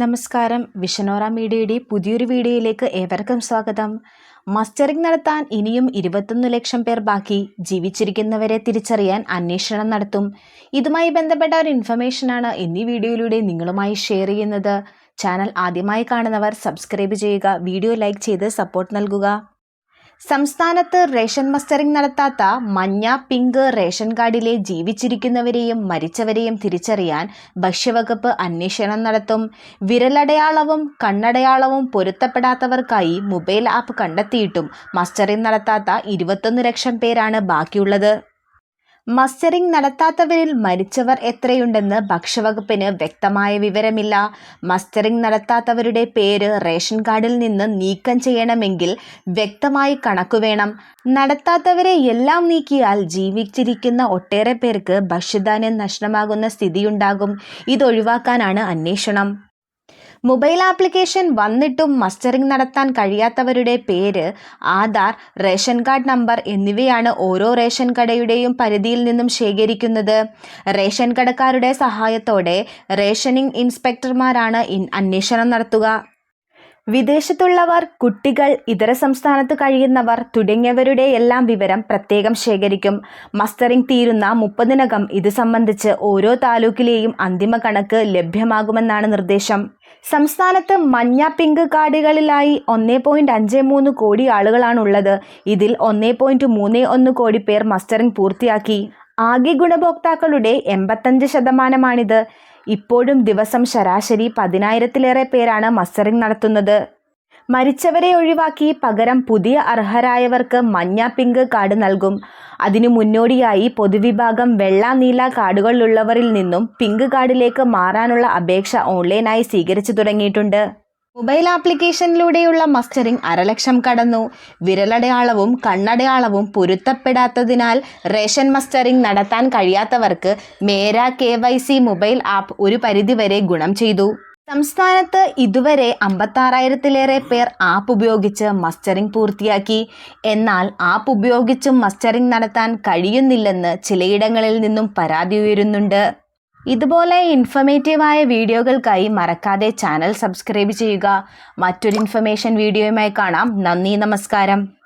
നമസ്കാരം. വിഷനോറ മീഡിയയുടെ പുതിയൊരു വീഡിയോയിലേക്ക് ഏവർക്കും സ്വാഗതം. മസ്റ്ററിംഗ് നടത്താൻ ഇനിയും ഇരുപത്തൊന്ന് ലക്ഷം പേർ ബാക്കി. ജീവിച്ചിരിക്കുന്നവരെ തിരിച്ചറിയാൻ അന്വേഷണം നടത്തും. ഇതുമായി ബന്ധപ്പെട്ട ഒരു ഇൻഫർമേഷനാണ് എന്നീ വീഡിയോയിലൂടെ നിങ്ങളുമായി ഷെയർ ചെയ്യുന്നത്. ചാനൽ ആദ്യമായി കാണുന്നവർ സബ്സ്ക്രൈബ് ചെയ്യുക വീഡിയോ ലൈക്ക് ചെയ്ത് സപ്പോർട്ട് നൽകുക. സംസ്ഥാനത്ത് റേഷൻ മസ്റ്ററിംഗ് നടത്താത്ത മഞ്ഞ പിങ്ക് റേഷൻ കാർഡിലെ ജീവിച്ചിരിക്കുന്നവരെയും മരിച്ചവരെയും തിരിച്ചറിയാൻ ഭക്ഷ്യവകുപ്പ് അന്വേഷണം നടത്തും. വിരലടയാളവും കണ്ണടയാളവും പൊരുത്തപ്പെടാത്തവർക്കായി മൊബൈൽ ആപ്പ് കണ്ടെത്തിയിട്ടും മസ്റ്ററിംഗ് നടത്താത്ത ഇരുപത്തൊന്ന് ലക്ഷം പേരാണ് ബാക്കിയുള്ളത്. മസ്റ്ററിംഗ് നടത്താത്തവരിൽ മരിച്ചവർ എത്രയുണ്ടെന്ന് ഭക്ഷ്യവകുപ്പിന് വ്യക്തമായ വിവരമില്ല. മസ്റ്ററിംഗ് നടത്താത്തവരുടെ പേര് റേഷൻ കാർഡിൽ നിന്ന് നീക്കം ചെയ്യണമെങ്കിൽ വ്യക്തമായി കണക്കു വേണം. നടത്താത്തവരെ എല്ലാം നീക്കിയാൽ ജീവിച്ചിരിക്കുന്ന ഒട്ടേറെ പേർക്ക് ഭക്ഷ്യധാന്യം നഷ്ടമാകുന്ന സ്ഥിതിയുണ്ടാകും. ഇതൊഴിവാക്കാനാണ് അന്വേഷണം. മൊബൈൽ ആപ്ലിക്കേഷൻ വന്നിട്ടും മസ്റ്ററിംഗ് നടത്താൻ കഴിയാത്തവരുടെ പേര് ആധാർ റേഷൻ കാർഡ് നമ്പർ എന്നിവയാണ് ഓരോ റേഷൻ കടയുടെയും പരിധിയിൽ നിന്നും ശേഖരിക്കുന്നത്. റേഷൻ കടക്കാരുടെ സഹായത്തോടെ റേഷനിംഗ് ഇൻസ്പെക്ടർമാരാണ് അന്വേഷണം നടത്തുക. വിദേശത്തുള്ളവർ കുട്ടികൾ ഇതര സംസ്ഥാനത്ത് കഴിയുന്നവർ തുടങ്ങിയവരുടെ എല്ലാം വിവരം പ്രത്യേകം ശേഖരിക്കും. മസ്റ്ററിംഗ് തീരുന്ന മുപ്പതിനകം ഇത് സംബന്ധിച്ച് ഓരോ താലൂക്കിലെയും അന്തിമ കണക്ക് ലഭ്യമാകുമെന്നാണ് നിർദ്ദേശം. സംസ്ഥാനത്ത് മഞ്ഞ പിങ്ക് കാർഡുകളിലായി ഒന്നേ പോയിന്റ് അഞ്ച് മൂന്ന് കോടി ആളുകളാണുള്ളത്. ഇതിൽ ഒന്നേ പോയിന്റ് മൂന്ന് ഒന്ന് കോടി പേർ മസ്റ്ററിംഗ് പൂർത്തിയാക്കി. ആകെ ഗുണഭോക്താക്കളുടെ എൺപത്തഞ്ച് ശതമാനമാണിത്. ഇപ്പോഴും ദിവസം ശരാശരി പതിനായിരത്തിലേറെ പേരാണ് മസ്റ്ററിംഗ് നടത്തുന്നത്. മരിച്ചവരെ ഒഴിവാക്കി പകരം പുതിയ അർഹരായവർക്ക് മഞ്ഞ പിങ്ക് കാർഡ് നൽകും. അതിനു മുന്നോടിയായി പൊതുവിഭാഗം വെള്ള നീല കാർഡുകളിലുള്ളവരിൽ നിന്നും പിങ്ക് കാർഡിലേക്ക് മാറാനുള്ള അപേക്ഷ ഓൺലൈനായി സ്വീകരിച്ചു തുടങ്ങിയിട്ടുണ്ട്. മൊബൈൽ ആപ്ലിക്കേഷനിലൂടെയുള്ള മസ്റ്ററിംഗ് അരലക്ഷം കടന്നു. വിരലടയാളവും കണ്ണടയാളവും പൊരുത്തപ്പെടാത്തതിനാൽ റേഷൻ മസ്റ്ററിംഗ് നടത്താൻ കഴിയാത്തവർക്ക് മേര കെ മൊബൈൽ ആപ്പ് ഒരു പരിധിവരെ ഗുണം ചെയ്തു. സംസ്ഥാനത്ത് ഇതുവരെ അമ്പത്താറായിരത്തിലേറെ പേർ ആപ്പ് ഉപയോഗിച്ച് മസ്റ്ററിംഗ് പൂർത്തിയാക്കി. എന്നാൽ ആപ്പ് ഉപയോഗിച്ചും മസ്റ്ററിംഗ് നടത്താൻ കഴിയുന്നില്ലെന്ന് ചിലയിടങ്ങളിൽ നിന്നും പരാതി ഉയരുന്നുണ്ട്. ഇതുപോലെ ഇൻഫർമേറ്റീവായ വീഡിയോകൾക്കായി മറക്കാതെ ചാനൽ സബ്സ്ക്രൈബ് ചെയ്യുക. മറ്റൊരു ഇൻഫർമേഷൻ വീഡിയോയുമായി കാണാം. നന്ദി നമസ്കാരം.